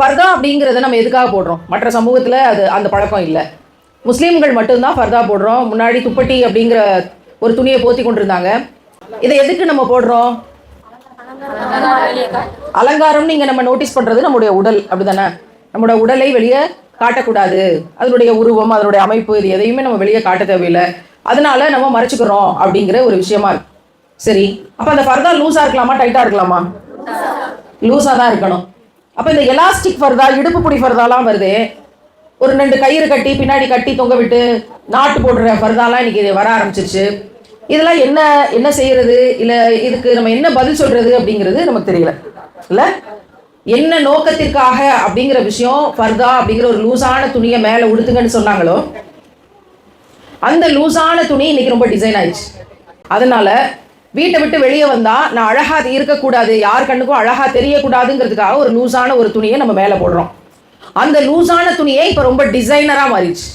ஃபர்தா அப்படிங்கிறத நம்ம எதுக்காக போடுறோம்? மற்ற சமூகத்தில் அது அந்த பழக்கம் இல்லை. முஸ்லீம்கள் மட்டும்தான் ஃபர்தா போடுறோம். முன்னாடி துப்பட்டி அப்படிங்கிற ஒரு துணியை போத்தி கொண்டிருந்தாங்க. இதை எதுக்கு நம்ம போடுறோம்? அலங்காரம்னு இங்கே நம்ம நோட்டீஸ் பண்ணுறது நம்முடைய உடல். அப்படிதானே? நம்மளோட உடலை வெளியே காட்டக்கூடாது. அதனுடைய உருவம் அதனுடைய அமைப்பு இது எதையுமே நம்ம வெளியே காட்ட தேவையில்லை. அதனால நம்ம மறைச்சிக்கிறோம் அப்படிங்கிற ஒரு விஷயமா இருக்கு. சரி. அப்போ அந்த ஃபர்தா லூஸாக இருக்கலாமா டைட்டாக இருக்கலாமா? லூஸாக தான் இருக்கணும். அப்போ இந்த எலாஸ்டிக் ஃபர்தா இடுப்பு பிடி ஃபர்தாலாம் வருது. ஒரு ரெண்டு கயிறு கட்டி பின்னாடி கட்டி தொங்க விட்டு நாட்டு போடுற ஃபர்தாலாம் இன்னைக்கு வர ஆரம்பிச்சிருச்சு. இதெல்லாம் என்ன என்ன செய்யறது? இல்லை இதுக்கு நம்ம என்ன பதில் சொல்றது அப்படிங்கிறது நமக்கு தெரியல. இல்லை? என்ன நோக்கத்திற்காக அப்படிங்கிற விஷயம் ஃபர்தா அப்படிங்கிற ஒரு லூஸான துணியை மேலே உடுத்துங்கன்னு சொன்னாங்களோ அந்த லூஸான துணி இன்னைக்கு ரொம்ப டிசைன் ஆயிடுச்சு. அதனால வீட்டை விட்டு வெளியே வந்தா நான் அழகா இருக்கக்கூடாது யார் கண்ணுக்கும் அழகா தெரியக்கூடாதுங்கிறதுக்காக ஒரு லூஸான ஒரு துணியை நம்ம மேலே போடுறோம். அந்த லூஸான துணியே இப்போ ரொம்ப டிசைனரா மாறிடுச்சு.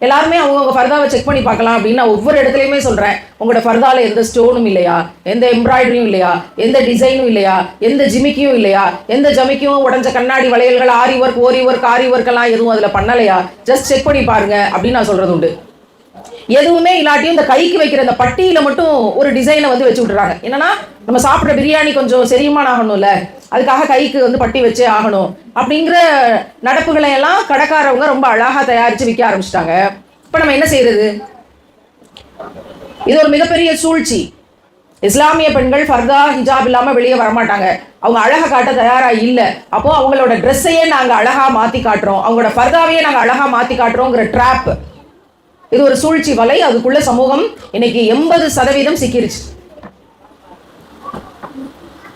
எல்லாருமே அவங்கவுங்க ஃபர்தாவை செக் பண்ணி பார்க்கலாம் அப்படின்னு நான் ஒவ்வொரு இடத்துலையுமே சொல்கிறேன் உங்களோட ஃபர்தாவில் எந்த ஸ்டோனும் இல்லையா? எந்த எம்ப்ராய்டரியும் இல்லையா? எந்த டிசைனும் இல்லையா? எந்த ஜிமிக்கியும் இல்லையா? எந்த ஜமிக்கும் உடஞ்ச கண்ணாடி வளையல்கள் ஆரி ஒர்க் ஓரி ஒர்க் ஆரி ஒர்க்கெல்லாம் எதுவும் அதில் பண்ணலையா? ஜஸ்ட் செக் பண்ணி பாருங்க அப்படின்னு நான் சொல்கிறது உண்டு. எதுவுமே இல்லாட்டியும் இந்த கைக்கு வைக்கிற இந்த பட்டியில மட்டும் ஒரு டிசைனை வந்து வச்சு விட்டுறாங்க. என்னன்னா நம்ம சாப்பிட்ற பிரியாணி கொஞ்சம் செரியுமான ஆகணும்ல. அதுக்காக கைக்கு வந்து பட்டி வச்சே ஆகணும். அப்படிங்கிற நடப்புகளை எல்லாம் கடைக்காரவங்க ரொம்ப அழகா தயாரிச்சு விற்க ஆரம்பிச்சிட்டாங்க. இப்போ நம்ம என்ன செய்யறது இது ஒரு மிகப்பெரிய சூழ்ச்சி. இஸ்லாமிய பெண்கள் ஃபர்தா ஹிஜாப் இல்லாம வெளியே வரமாட்டாங்க. அவங்க அழகா காட்ட தயாரா இல்ல. அப்போ அவங்களோட ட்ரெஸ்ஸையே நாங்க அழகா மாத்தி காட்டுறோம். அவங்களோட ஃபர்தாவையே நாங்க அழகா மாத்தி காட்டுறோங்கிற ட்ராப் இது ஒரு சூழ்ச்சி வலை. அதுக்குள்ள சமூகம் இன்னைக்கு எண்பது சதவீதம் சிக்கிருச்சு.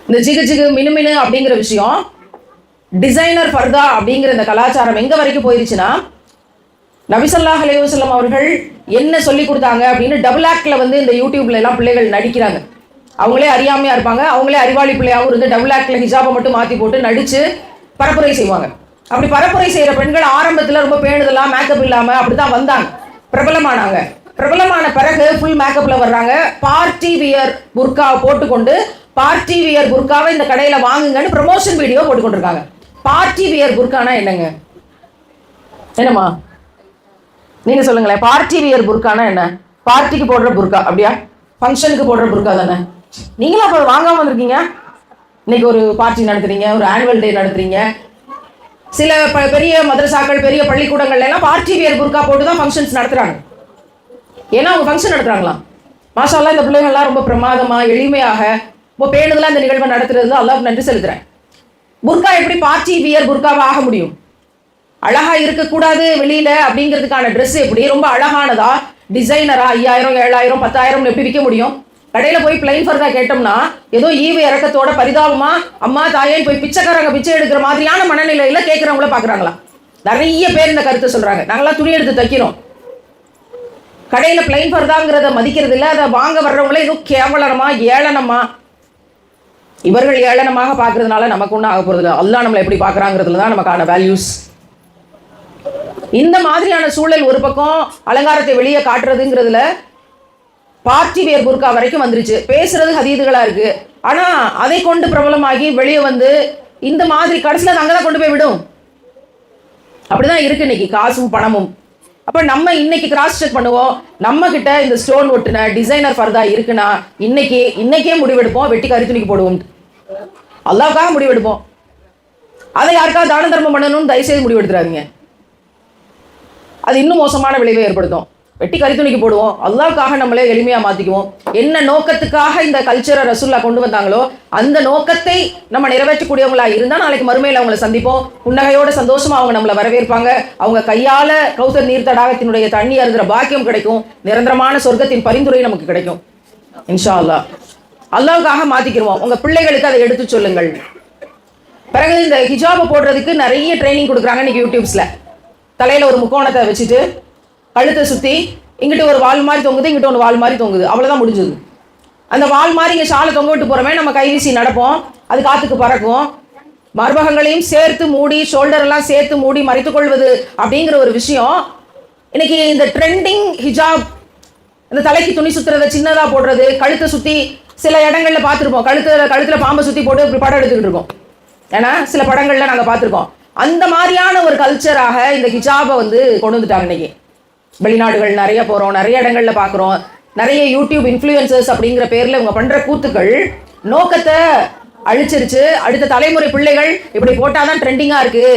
இந்த ஜிகு ஜிகு மினுமினு அப்படிங்கிற விஷயம் டிசைனர் ஃபர்தா அப்படிங்கிற இந்த கலாச்சாரம் எங்க வரைக்கும் போயிருச்சுன்னா நபிசல்லாஹ் அலையுசல்லம் அவர்கள் என்ன சொல்லி கொடுத்தாங்க அப்படின்னு டபுள் ஆக்ட்ல வந்து இந்த யூடியூப்ல எல்லாம் பிள்ளைகள் நடிக்கிறாங்க. அவங்களே அறியாமையா இருப்பாங்க. அவங்களே அறிவாளி பிள்ளையாகவும் இருந்து டபுள் ஆக்ட்ல ஹிஜாபை மட்டும் மாத்தி போட்டு நடிச்சு பரப்புரை செய்வாங்க. அப்படி பரப்புரை செய்யற பெண்கள் ஆரம்பத்துல ரொம்ப பேணுதெல்லாம் மேக்கப் இல்லாம அப்படிதான் வந்தாங்க. பிரபலமானாங்க. பிரபலமான பிறகு ஃபுல் மேக்கப்ல வர்றாங்க. பார்ட்டி வியர் புர்கா போட்டுக்கொண்டு பார்ட்டி வியர் புர்காவை இந்த கடையில வாங்குங்கன்னு ப்ரமோஷன் வீடியோ போட்டு கொண்டிருக்காங்க பார்ட்டி வியர் புர்கானா என்னங்க? என்னம்மா? நீங்க சொல்லுங்களேன். பார்ட்டி வியர் புர்கானா என்ன? பார்ட்டிக்கு போடுற புர்கா அப்படியா? ஃபங்க்ஷனுக்கு போடுற புர்கா தானே? நீங்களும் அப்போ வாங்காம வந்திருக்கீங்க? இன்னைக்கு ஒரு பார்ட்டி நடத்துறீங்க ஒரு ஆனுவல் டே நடத்துறீங்க. சில ப- பெரிய மதரசாக்கள் பெரிய பள்ளிக்கூடங்கள்ல எல்லாம் பார்ட்டி வியர் புர்கா போட்டு தான் ஃபங்க்ஷன்ஸ் நடத்துறாங்க. ஏன்னா அவங்க ஃபங்க்ஷன் நடத்துறாங்களாம். மாஷாலாம் இந்த பிள்ளைங்கள்லாம் ரொம்ப பிரமாதமாக எளிமையாக ரொம்ப பேணுதலாக இந்த நிகழ்வை நடத்துறது அல்லாஹ் நன்றி செலுத்துறேன் புர்கா எப்படி பார்ட்டி வியர் புர்காவாக ஆக முடியும்? அழகா இருக்கக்கூடாது வெளியில அப்படிங்கிறதுக்கான ட்ரெஸ் எப்படி? ரொம்ப அழகானதா? டிசைனரா ஐயாயிரம் ஏழாயிரம் பத்தாயிரம் எப்படி விற்க முடியும்? கடையில போய் பிளைன் ஃபர்தா கேட்டோம்னா ஏதோ ஈவு இறக்கத்தோட பரிதாபமா அம்மா தாயேன்னு போய் பிச்சைக்காரங்க பிச்சை எடுக்கிற மாதிரியான மனநிலையில கேட்கறவங்கள பாக்குறாங்களா நிறைய பேர் இந்த கருத்தை சொல்றாங்க. நாங்களாம் துணி எடுத்து தைக்கிறோம். கடையில பிளைன் ஃபர்தாங்கிறத மதிக்கிறது இல்லை அதை வாங்க வர்றவங்களே ஏதோ கேவலமா ஏளனமா. இவர்கள் ஏளனமாக பார்க்கறதுனால நமக்கு ஒன்றும் ஆக போறது இல்லை அல்லா நம்மளை எப்படி பார்க்குறாங்கிறதுல தான் நமக்கான வேல்யூஸ் இந்த மாதிரியான சூழல் ஒரு பக்கம் அலங்காரத்தை வெளியே காட்டுறதுங்கிறதுல பார்ட்டி வேர் புர்கா வரைக்கும் வந்துருச்சு. பேசுறது ஹதீதுகளா இருக்கு. ஆனா அதை கொண்டு பிரபலமாகி வெளியே வந்து இந்த மாதிரி கடைசியில் அது அங்கதான் கொண்டு போய் விடும். அப்படிதான் இருக்கு இன்னைக்கு காசும் பணமும். அப்ப நம்ம இன்னைக்கு கிராஸ் செக் பண்ணுவோம். நம்ம கிட்ட இந்த ஸ்டோன் ஒட்டுன டிசைனர் ஃபர்தா இருக்குன்னா இன்னைக்கு இன்னைக்கே முடிவெடுப்போம். வெட்டி கருத்துணிக்கு போடுவோம். அல்லாவுக்காக முடிவெடுப்போம். அதை யாருக்காவது தான தர்மம் பண்ணணும்னு தயவுசெய்து முடிவெடுத்துறாதீங்க. அது இன்னும் மோசமான விளைவை ஏற்படுத்தும். வெட்டி கரித்துணிக்கு போடுவோம். அல்லாவுக்காக நம்மளே எளிமையா மாத்திக்குவோம். என்ன நோக்கத்துக்காக இந்த கல்ச்சரை ரசுல்லா கொண்டு வந்தாங்களோ அந்த நோக்கத்தை நம்ம நிறைவேற்றக்கூடியவங்களா இருந்தால் நாளைக்கு மறுமையில அவங்கள சந்திப்போம். புன்னகையோட சந்தோஷமா அவங்க நம்மளை வரவேற்பாங்க. அவங்க கையால கௌதர் நீர் தடாகத்தினுடைய தண்ணி அருந்துற பாக்கியம் கிடைக்கும். நிரந்தரமான சொர்க்கத்தின் பரிந்துரை நமக்கு கிடைக்கும். இன்ஷா அல்லாஹ் அல்லாவுக்காக மாத்திக்கிருவோம். உங்க பிள்ளைகளுக்கு அதை எடுத்து சொல்லுங்கள். பிறகு இந்த ஹிஜாபை போடுறதுக்கு நிறைய ட்ரைனிங் கொடுக்குறாங்க இன்னைக்கு யூடியூப்ஸ்ல தலையில ஒரு முக்கோணத்தை வச்சுட்டு கழுத்தை சுற்றி இங்கிட்டு ஒரு வால் மாதிரி தொங்குது இங்கிட்டு ஒரு வால் மாதிரி தொங்குது. அவ்வளோதான் முடிஞ்சது. அந்த வால் மாதிரி இங்கே ஷாலை தொங்க விட்டு போறோமே நம்ம கை வீசி நடப்போம். அது காற்றுக்கு பறக்கும். மர்மகங்களையும் சேர்த்து மூடி ஷோல்டரெல்லாம் சேர்த்து மூடி மறைத்து கொள்வது அப்படிங்கிற ஒரு விஷயம். இன்னைக்கு இந்த ட்ரெண்டிங் ஹிஜாப் இந்த தலைக்கு துணி சுற்றுறத சின்னதாக போடுறது கழுத்தை சுற்றி சில இடங்களில் பார்த்துருப்போம். கழுத்துல கழுத்தில் பாம்பை சுற்றி போட்டு இப்படி படம் எடுத்துக்கிட்டு இருக்கோம். ஏன்னா சில படங்களில் நாங்கள் பார்த்துருக்கோம். அந்த மாதிரியான ஒரு கல்ச்சராக இந்த ஹிஜாபை வந்து கொண்டு வந்துட்டாங்க இன்னைக்கு. வெளிநாடுகள் நிறைய போகிறோம் நிறைய இடங்கள்ல பார்க்குறோம் நிறைய யூடியூப் இன்ஃப்ளூயன்சர்ஸ் அப்படிங்கிற பேரில் இவங்க பண்ணுற கூத்துக்கள் நோக்கத்தை அழிச்சிருச்சு. அடுத்த தலைமுறை பிள்ளைகள் இப்படி போட்டால் தான் ட்ரெண்டிங்காக இருக்குது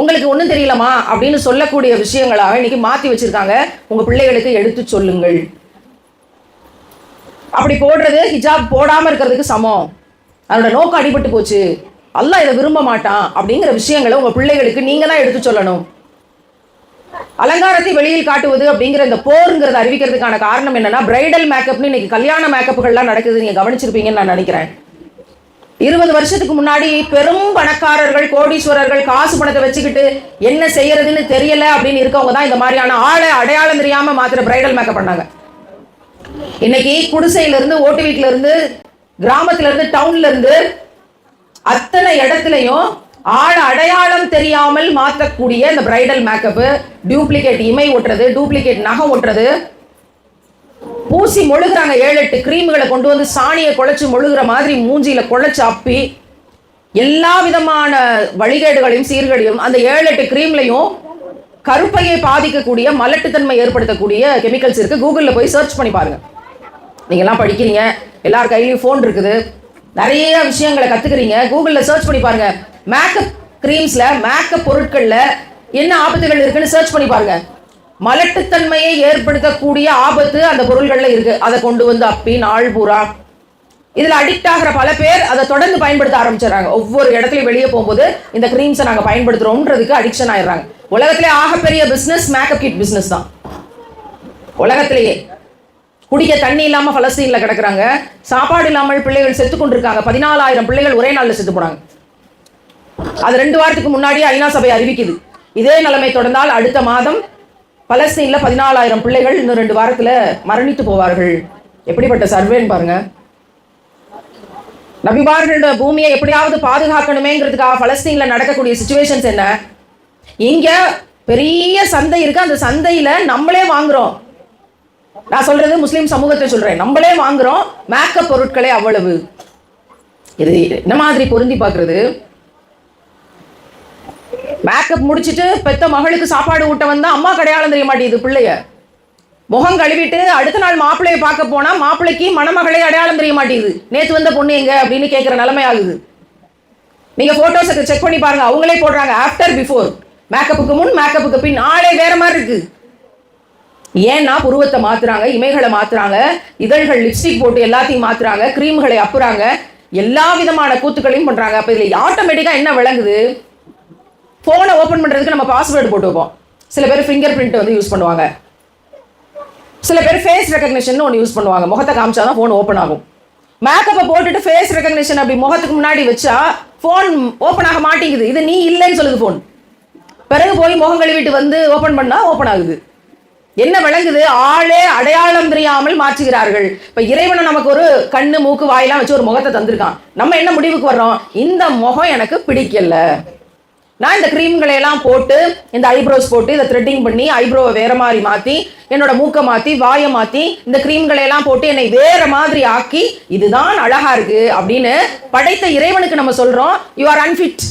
உங்களுக்கு ஒன்றும் தெரியலமா அப்படின்னு சொல்லக்கூடிய விஷயங்களாக இன்னைக்கு மாற்றி வச்சுருக்காங்க. உங்கள் பிள்ளைகளுக்கு எடுத்து சொல்லுங்கள். அப்படி போடுறது ஹிஜாப் போடாமல் இருக்கிறதுக்கு சமம். அதோட நோக்கம் அடிபட்டு போச்சு. அல்லாஹ் இதை விரும்ப மாட்டான் அப்படிங்கிற விஷயங்களை உங்கள் பிள்ளைகளுக்கு நீங்கள் தான் எடுத்து சொல்லணும். அலங்காரத்தை வெளியில் காட்டுவது அப்படிங்கிற இந்த போருங்கிறத அறிவிக்கிறதுக்கான காரணம் என்னன்னா பிரைடல் மேக்கப்னு இன்னைக்கு கல்யாண மேக்கப்புகள்லாம் நடக்குது. நீங்க கவனிச்சிருப்பீங்கன்னு நான் நினைக்கிறேன். இருபது வருஷத்துக்கு முன்னாடி பெரும் பணக்காரர்கள் கோடீஸ்வரர்கள் காசு பணத்தை வச்சுக்கிட்டு என்ன செய்யறதுன்னு தெரியல அப்படின்னு இருக்கவங்க தான் இந்த மாதிரியான ஆளை அடையாளம் தெரியாம மாத்திர பிரைடல் மேக்கப் பண்ணாங்க. இன்னைக்கு குடிசையில இருந்து ஓட்டு வீட்டுல இருந்து கிராமத்துல இருந்து டவுன்ல இருந்து அத்தனை இடத்துலையும் ஆள் அடையாளம் தெரியாமல் மாற்றக்கூடிய இந்த பிரைடல் மேக்கப்பு டூப்ளிகேட் இமை ஒட்டுறது டூப்ளிகேட் நகம் ஒட்டுறது பூசி மொழுகிறாங்க ஏழு எட்டு கிரீம்களை கொண்டு வந்து சாணியை குழைச்சி மொழுகிற மாதிரி மூஞ்சியில குழைச்சி அப்பி எல்லா விதமான வழிகேடுகளையும் சீர்கேடையும் அந்த ஏழு எட்டு கிரீம்லையும் கருப்பையை பாதிக்கக்கூடிய மலட்டுத்தன்மை ஏற்படுத்தக்கூடிய கெமிக்கல்ஸ் இருக்கு. கூகுளில் போய் சர்ச் பண்ணி பாருங்க. நீங்கள்லாம் படிக்கிறீங்க. எல்லார் கையிலையும் ஃபோன் இருக்குது. நிறைய விஷயங்களை கத்துக்கிறீங்க. கூகுளில் சர்ச் பண்ணி பாருங்க. மேக்கப் க்ரீம்ஸ்ல மேக்கப் பொருட்கள்ல என்ன ஆபத்துகள் இருக்குன்னு சர்ச் பண்ணி பாருங்க. மலட்டுத்தன்மையை ஏற்படுத்தக்கூடிய ஆபத்து அந்த பொருள்கள்ல இருக்கு. அதை கொண்டு வந்து அப்பி நாள் பூரா. இதுல அடிக்ட் ஆகிற பல பேர் அதை தொடர்ந்து பயன்படுத்த ஆரம்பிச்சிடறாங்க. ஒவ்வொரு இடத்துலயும் வெளியே போகும்போது இந்த க்ரீம்ஸை நாங்க பயன்படுத்துறோம்ன்றதுக்கு அடிக்ஷன் ஆயிடுறாங்க. உலகத்திலே ஆகப்பெரிய பிசினஸ் மேக்கப் கிட் பிசினஸ் தான். உலகத்திலேயே. குடிக்க தண்ணி இல்லாமல் பலஸ்தீனில் கிடக்குறாங்க. சாப்பாடு இல்லாமல் பிள்ளைகள் செத்து கொண்டிருக்காங்க பதினாலாயிரம் பிள்ளைகள் ஒரே நாளில் செத்து போனாங்க. அது ரெண்டு வாரத்துக்கு முன்னாடியே ஐநா சபை அறிவிக்குது. இதே நிலைமை தொடர்ந்தால் அடுத்த மாதம் பலஸ்தீனில் பதினாலாயிரம் பிள்ளைகள் இன்னும் ரெண்டு வாரத்தில் மரணித்து போவார்கள். எப்படிப்பட்ட சர்வேன்னு பாருங்க. நபிமார்களோட பூமியை எப்படியாவது பாதுகாக்கணுமேங்கிறதுக்காக பலஸ்தீனில் நடக்கக்கூடிய சுச்சுவேஷன்ஸ் என்ன? இங்கே பெரிய சந்தை இருக்கு. அந்த சந்தையில் நம்மளே வாங்குறோம். நான் சொல்றது முஸ்லீம் சமூகத்தை சொல்றேன். நம்மளே வாங்குறோம் மேக்கப் பொருட்களே அவ்வளவு. இது என்ன மாதிரி பொருந்தி பார்க்கறது? மேக்கப் முடிச்சுட்டு பெத்த மகளுக்கு சாப்பாடு ஊட்ட வந்தா அம்மா அடையாளம் தெரிய மாட்டேங்குது பிள்ளைய. முகம் கழுவிட்டு அடுத்த நாள் மாப்பிள்ளையை பார்க்க போனா மாப்பிள்ளைக்கு மணமகளே அடையாளம் தெரிய மாட்டேங்குது. நேத்து வந்த பொண்ணு எங்க அப்படின்னு கேட்கிற நிலைமை ஆகுது. நீங்க போட்டோஸ் செக் பண்ணி பாருங்க. அவங்களே போடுறாங்க. ஆஃப்டர் பிஃபோர் மேக்கப்புக்கு முன் மேக்கப்புக்கு பின். ஆளே வேற மாதிரி இருக்கு. ஏன்னா புருவத்தை மாத்துறாங்க இமைகளை மாத்துறாங்க இதழ்கள் லிப்ஸ்டிக் போட்டு எல்லாத்தையும் மாத்துறாங்க கிரீம்களை அப்புறாங்க எல்லா விதமான கூத்துக்களையும் பண்றாங்க. அப்ப இதுல ஆட்டோமேட்டிக்கா என்ன விளங்குது? ஃபோனை ஓப்பன் பண்ணுறதுக்கு நம்ம பாஸ்வேர்டு போட்டு வைப்போம். சில பேர் ஃபிங்கர் பிரிண்ட் வந்து யூஸ் பண்ணுவாங்க. சில பேர் ஃபேஸ் ரெக்கக்னிஷன் ஒன்று யூஸ் பண்ணுவாங்க. முகத்தை காமிச்சா தான் ஃபோன் ஓப்பன் ஆகும் மேக்கப்பை போட்டுட்டு ஃபேஸ் ரெக்கக்னிஷன் அப்படி முகத்துக்கு முன்னாடி வச்சா ஃபோன் ஓப்பன் ஆக மாட்டேங்குது. இது நீ இல்லைன்னு சொல்லுது ஃபோன் பிறகு போய் முகம் கழுவிட்டு வந்து ஓப்பன் பண்ணா ஓப்பன் ஆகுது. என்ன விளங்குது? ஆளே அடையாளம் தெரியாமல் மாற்றுகிறார்கள். இப்ப இறைவனை நமக்கு ஒரு கண்ணு மூக்கு வாயெல்லாம் வச்சு ஒரு முகத்தை தந்திருக்கான். நம்ம என்ன முடிவுக்கு வர்றோம்? இந்த முகம் எனக்கு பிடிக்கல. நான் இந்த கிரீம்களை எல்லாம் போட்டு இந்த ஐப்ரோஸ் போட்டு இதை த்ரெட்டிங் பண்ணி ஐப்ரோவை வேற மாதிரி மாத்தி என்னோட மூக்கை மாத்தி வாயை மாத்தி இந்த கிரீம்களை எல்லாம் போட்டு என்னை வேற மாதிரி ஆக்கி இதுதான் அழகா இருக்கு அப்படின்னு படைத்த இறைவனுக்கு நம்ம சொல்றோம் யூ ஆர் அன்ஃபிட்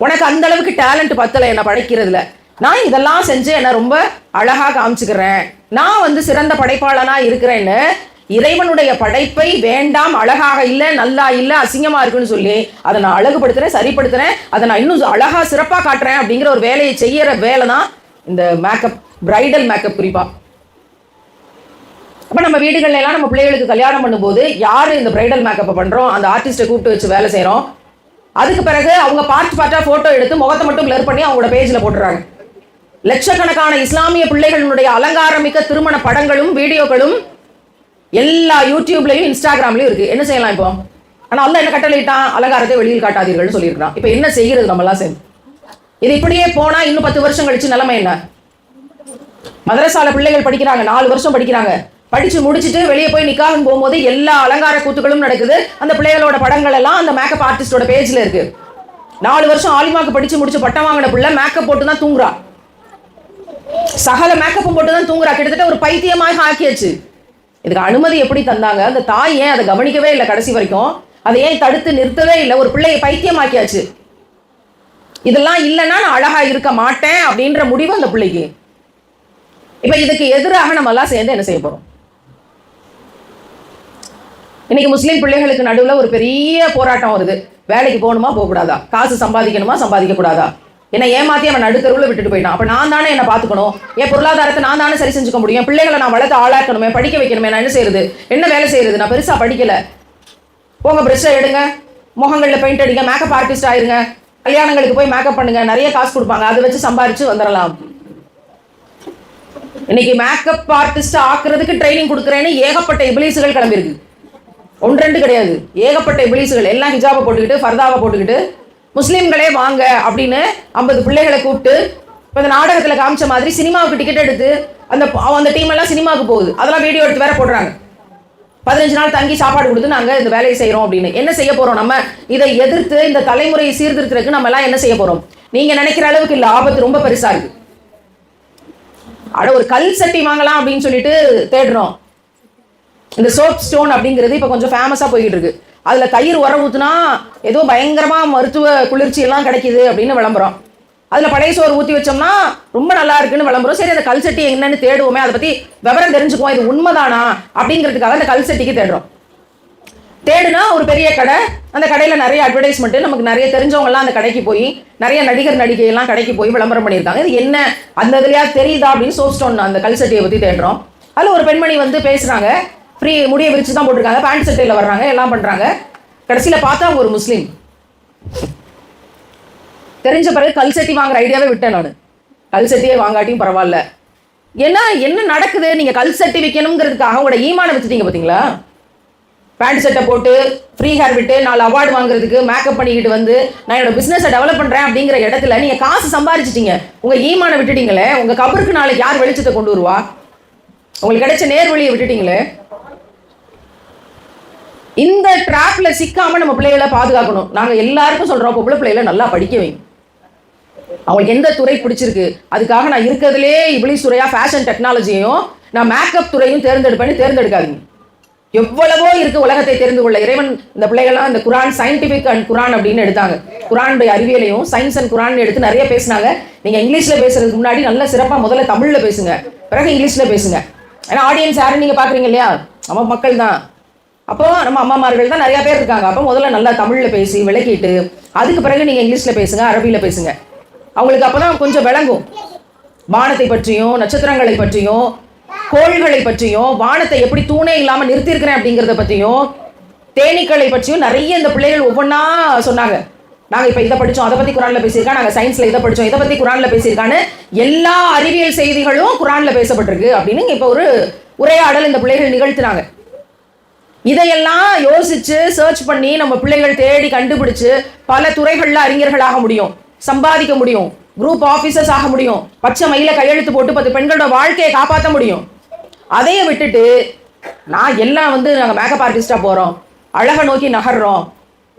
உனக்கு அந்த அளவுக்கு டேலண்ட் பத்தல என்ன படைக்கிறதுல. நான் இதெல்லாம் செஞ்சு என்ன ரொம்ப அழகா காமிச்சுக்கிறேன். நான் வந்து சிறந்த படைப்பாளனா இருக்கிறேன்னு இறைவனுடைய படைப்பை வேண்டாம் அழகாக இல்லை நல்லா இல்லை அசிங்கமா இருக்குன்னு சொல்லி அதை நான் அழகுபடுத்துறேன் சரிப்படுத்துறேன். அதை நான் இன்னும் அழகா சிறப்பா காட்டுறேன் அப்படிங்கிற ஒரு வேலையை செய்யற வேலை தான் இந்த மேக்கப் பிரைடல் மேக்கப் குறிப்பா. அப்ப நம்ம வீடுகள்ல எல்லாம் நம்ம பிள்ளைகளுக்கு கல்யாணம் பண்ணும்போது யாரு இந்த பிரைடல் மேக்கப்பை பண்றோம்? அந்த ஆர்டிஸ்ட்டை கூப்பிட்டு வச்சு வேலை செய்கிறோம் அதுக்கு பிறகு அவங்க பார்ட் பார்த்தா போட்டோ எடுத்து முகத்தை மட்டும் பிளர் பண்ணி அவங்களோட பேஜ்ல போட்டுறாங்க. லட்சக்கணக்கான இஸ்லாமிய பிள்ளைகளுடைய அலங்காரமிக்க திருமண படங்களும் வீடியோக்களும் எல்லா யூடியூப்லயும் இன்ஸ்டாகிராம்லயும் இருக்கு. என்ன செய்யலாம் இப்போ? ஆனா அல்ல என்ன கட்டளையிட்டான்? அலங்காரத்தை வெளியில் காட்டாதீர்கள்னு சொல்லியிருக்கான் இப்போ என்ன செய்கிறது நம்ம எல்லாம் சேர்ந்து? இது இப்படியே போனா இன்னும் பத்து வருஷம் கழிச்சு நிலைமை என்ன? மதரசால பிள்ளைகள் படிக்கிறாங்க நாலு வருஷம் படிக்கிறாங்க. படிச்சு முடிச்சுட்டு வெளியே போய் நிக்காகும் போகும்போது எல்லா அலங்கார கூத்துகளும் நடக்குது. அந்த பிள்ளைகளோட படங்கள் எல்லாம் அந்த மேக்கப் ஆர்டிஸ்டோட பேஜ்ல இருக்கு. நாலு வருஷம் ஆலிமாக்கு படிச்சு முடிச்சு பட்டம் வாங்கின பிள்ளை மேக்கப் போட்டு தான் தூங்குறான் சகல மேக்கப்பும் போட்டு தான் தூங்குறா. கிட்டத்தட்ட ஒரு பைத்தியமாக ஆக்கியாச்சு. இதுக்கு அனுமதி எப்படி தந்தாங்க? அந்த தாய் ஏன் அதை கவனிக்கவே இல்லை கடைசி வரைக்கும்? அதை ஏன் தடுத்து நிறுத்தவே இல்லை? ஒரு பிள்ளையை பைத்தியமாக்கியாச்சு. இதெல்லாம் இல்லைன்னா நான் அழகா இருக்க மாட்டேன் அப்படின்ற முடிவு அந்த பிள்ளைக்கு. இப்போ இதுக்கு எதிராக நம்ம எல்லாம் சேர்ந்து என்ன செய்ய போறோம்? இன்னைக்கு முஸ்லீம் பிள்ளைகளுக்கு நடுவில் ஒரு பெரிய போராட்டம் வருது. வேலைக்கு போகணுமா போகக்கூடாதா? காசு சம்பாதிக்கணுமா சம்பாதிக்க கூடாதா என்ன ஏமாத்தி அவன் நடுத்தருவில் விட்டுட்டு போயிட்டான். அப்ப நான் தானே என்ன பார்த்துக்கணும்? என் பொருளாதாரத்தை நான் தானே சரி செஞ்சுக்க முடியும்? என் பிள்ளைகளை நான் வளர்த்து ஆளாக்கணுமே படிக்க வைக்கணுமே நான் என்ன செய்யறது? என்ன வேலை செய்யறது? நான் பெருசா படிக்கல. போங்க ப்ரெஷ்ஷை எடுங்க. முகங்களில் பெயிண்ட் அடிங்க. மேக்கப் ஆர்டிஸ்ட் ஆயிருங்க. கல்யாணங்களுக்கு போய் மேக்கப் பண்ணுங்க. நிறைய காசு கொடுப்பாங்க. அதை வச்சு சம்பாரிச்சு வந்துடலாம். இன்னைக்கு மேக்கப் ஆர்டிஸ்ட் ஆக்குறதுக்கு ட்ரைனிங் கொடுக்குறேன்னு ஏகப்பட்ட இபிலீஸுகள் கிளம்பிருக்கு ஒன்று ரெண்டு கிடையாது. ஏகப்பட்ட இபிலீஸுகள் எல்லாம் ஹிஜாபை போட்டுக்கிட்டு ஃபர்தாவை போட்டுக்கிட்டு முஸ்லீம்களே வாங்க அப்படின்னு ஐம்பது பிள்ளைகளை கூப்பிட்டு இப்போ இந்த நாடகத்தில் காமிச்ச மாதிரி சினிமாவுக்கு டிக்கெட் எடுத்து அந்த அந்த டீம் எல்லாம் சினிமாவுக்கு போகுது. அதெல்லாம் வீடியோ எடுத்து வேற போடுறாங்க. பதினஞ்சு நாள் தங்கி சாப்பாடு கொடுத்து நாங்கள் இந்த வேலையை செய்கிறோம் அப்படின்னு. என்ன செய்ய போகிறோம் நம்ம? இதை எதிர்த்து இந்த தலைமுறையை சீர்திருத்துறதுக்கு நம்ம எல்லாம் என்ன செய்ய போகிறோம் நீங்கள் நினைக்கிற அளவுக்கு இல்லை ஆபத்து ரொம்ப பெருசாக இருக்கு. அட ஒரு கல் சட்டி வாங்கலாம் அப்படின்னு சொல்லிட்டு தேடுறோம். இந்த சோப் ஸ்டோன் அப்படிங்கிறது இப்போ கொஞ்சம் ஃபேமஸாக போய்கிட்டு இருக்கு. அதில் தயிர் உரம் ஊற்றுனா ஏதோ பயங்கரமாக மருத்துவ குளிர்ச்சி எல்லாம் கிடைக்குது அப்படின்னு விளம்பரம். அதில் பழைய சோறு ஊற்றி வச்சோம்னா ரொம்ப நல்லா இருக்குன்னு விளம்பரம். சரி அந்த கல் சட்டி என்னன்னு தேடுவோமே அதை பற்றி விவரம் தெரிஞ்சுக்குவோம். இது உண்மைதானா அப்படிங்கிறதுக்காக அந்த கல் சட்டிக்கு தேடுறோம். தேடுனா ஒரு பெரிய கடை. அந்த கடையில் நிறைய அட்வர்டைஸ்மெண்ட் நமக்கு நிறைய தெரிஞ்சவங்கலாம் அந்த கடைக்கு போய் நிறைய நடிகர் நடிகையெல்லாம் கடைக்கு போய் விளம்பரம் பண்ணியிருக்காங்க. இது என்ன? அந்த இதுலையா தெரியுதா அப்படின்னு சோப் ஸ்டோன் அந்த கல் சட்டியை பற்றி தேடுறோம். அதில் ஒரு பெண்மணி வந்து பேசுகிறாங்க ஃப்ரீ முடிய விரிச்சு தான் போட்டிருக்காங்க. பேண்ட் சட்டையில் வர்றாங்க. எல்லாம் பண்ணுறாங்க கடைசியில் பார்த்தா அவங்க ஒரு முஸ்லீம். தெரிஞ்ச பிறகு கல் சட்டி வாங்குற ஐடியாவே விட்டேன் நான். கல் சட்டியே வாங்காட்டியும் பரவாயில்ல. ஏன்னா என்ன நடக்குது? நீங்கள் கல் சட்டி வைக்கணுங்கிறதுக்காக உங்களோட ஈமான வச்சுட்டீங்க பார்த்தீங்களா பேண்ட் சட்டை போட்டு ஃப்ரீ ஹேர் விட்டு நாலு அவார்டு வாங்குறதுக்கு மேக்கப் பண்ணிக்கிட்டு வந்து நான் என்னோட பிஸ்னஸை டெவலப் பண்ணுறேன் அப்படிங்கிற இடத்துல நீங்கள் காசு சம்பாரிச்சிட்டீங்க. உங்கள் ஈமான விட்டுட்டீங்களே. உங்கள் கபருக்கு நாளைக்கு யார் வெளிச்சத்தை கொண்டு வருவா? உங்களுக்கு கிடைச்ச நேர்வழியை விட்டுட்டீங்களே. இந்த ட்ராப்ல சிக்காம நம்ம பிள்ளைகளை பாதுகாக்கணும். நாங்க எல்லாருக்கும் சொல்றோம் பொம்பளை பிள்ளைகளை நல்லா படிக்க வைங்க. அவங்களுக்கு எந்த துறை பிடிச்சிருக்கு? அதுக்காக நான் இருக்கிறதுலே இபிலிஸ் துறையா ஃபேஷன் டெக்னாலஜியையும் நான் மேக்கப் துறையும் தேர்ந்தெடுப்பேன்னு தேர்ந்தெடுக்காதீங்க. எவ்வளவோ இருக்கு உலகத்தை தெரிந்து கொள்ள. இறைவன் இந்த பிள்ளைகள்லாம் இந்த குரான் சயின்டிபிக் அண்ட் குரான் அப்படின்னு எடுத்தாங்க. குரானுடைய அறிவியலையும் சயின்ஸ் அண்ட் குரான் எடுத்து நிறைய பேசினாங்க. நீங்க இங்கிலீஷ்ல பேசுறதுக்கு முன்னாடி நல்ல சிறப்பா முதல்ல தமிழ்ல பேசுங்க. பிறகு இங்கிலீஷ்ல பேசுங்க. ஏன்னா ஆடியன்ஸ் யாரும் நீங்க பாக்குறீங்க இல்லையா? நம்ம மக்கள் தான். அப்போ நம்ம அம்மாமார்கள் தான் நிறைய பேர் இருக்காங்க. அப்போ முதல்ல நல்லா தமிழ்ல பேசி விளக்கிட்டு அதுக்கு பிறகு நீங்க இங்கிலீஷ்ல பேசுங்க அரபியில பேசுங்க. அவங்களுக்கு அப்பதான் கொஞ்சம் விளங்கும். வானத்தை பற்றியும் நட்சத்திரங்களை பற்றியும் கோள்களை பற்றியும் வானத்தை எப்படி தூணே இல்லாம நிறுத்தியிருக்கிறேன் அப்படிங்கிறத பற்றியும் தேனீக்களை பற்றியும் நிறைய இந்த பிள்ளைகள் ஒவ்வொன்றா சொன்னாங்க. நாங்க இப்ப இதை படிச்சோம் அதை பத்தி குரான்ல பேசியிருக்கா நாங்க சயின்ஸ்ல இதை படிச்சோம் இதை பத்தி குரான்ல பேசியிருக்கான்னு எல்லா அறிவியல் செய்திகளும் குரான்ல பேசப்பட்டிருக்கு அப்படின்னு இப்ப ஒரு உரையாடல் இந்த பிள்ளைகள் நிகழ்த்தினாங்க. இதையெல்லாம் யோசிச்சு சர்ச் பண்ணி நம்ம பிள்ளைகள் தேடி கண்டுபிடிச்சு பல துறைகள்ல அறிஞர்களாக முடியும். சம்பாதிக்க முடியும். குரூப் ஆஃபீஸர்ஸ் ஆக முடியும். பச்சை மயில கையெழுத்து போட்டு பத்து பெண்களோட வாழ்க்கையை காப்பாற்ற முடியும். அதைய விட்டுட்டு நான் எல்லாம் வந்து நாங்கள் மேக்கப் ஆர்டிஸ்டா போறோம். அழகை நோக்கி நகர்றோம்.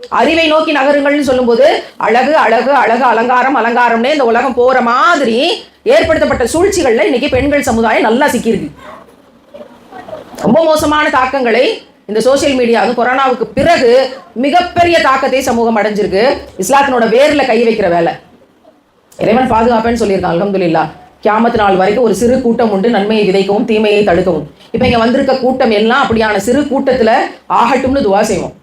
அறிவை நோக்கி நகருங்கள்னு சொல்லும்போது அழகு அழகு அழகு அலங்காரம் அலங்காரம்னே இந்த உலகம் போற மாதிரி ஏற்படுத்தப்பட்ட சூழ்ச்சிகள்ல இன்னைக்கு பெண்கள் சமுதாயம் நல்லா சிக்கியிருக்கு. ரொம்ப மோசமான தாக்கங்களை இந்த சோசியல் மீடியா வந்து கொரோனாவுக்கு பிறகு மிகப்பெரிய தாக்கத்தை சமூகம் அடைஞ்சிருக்கு. இஸ்லாத்தினோட வேர்ல கை வைக்கிற வேலை. இறைவன் பாதுகாப்பேன்னு சொல்லியிருக்கான் அலமதுல்லா கியாமத்து நாள் வரைக்கும் ஒரு சிறு கூட்டம் உண்டு நன்மையை விதைக்கவும் தீமையை தடுக்கவும். இப்போ இங்கே வந்திருக்க கூட்டம் எல்லாம் அப்படியான சிறு கூட்டத்தில் ஆகட்டும்னு துவா செய்வோம்.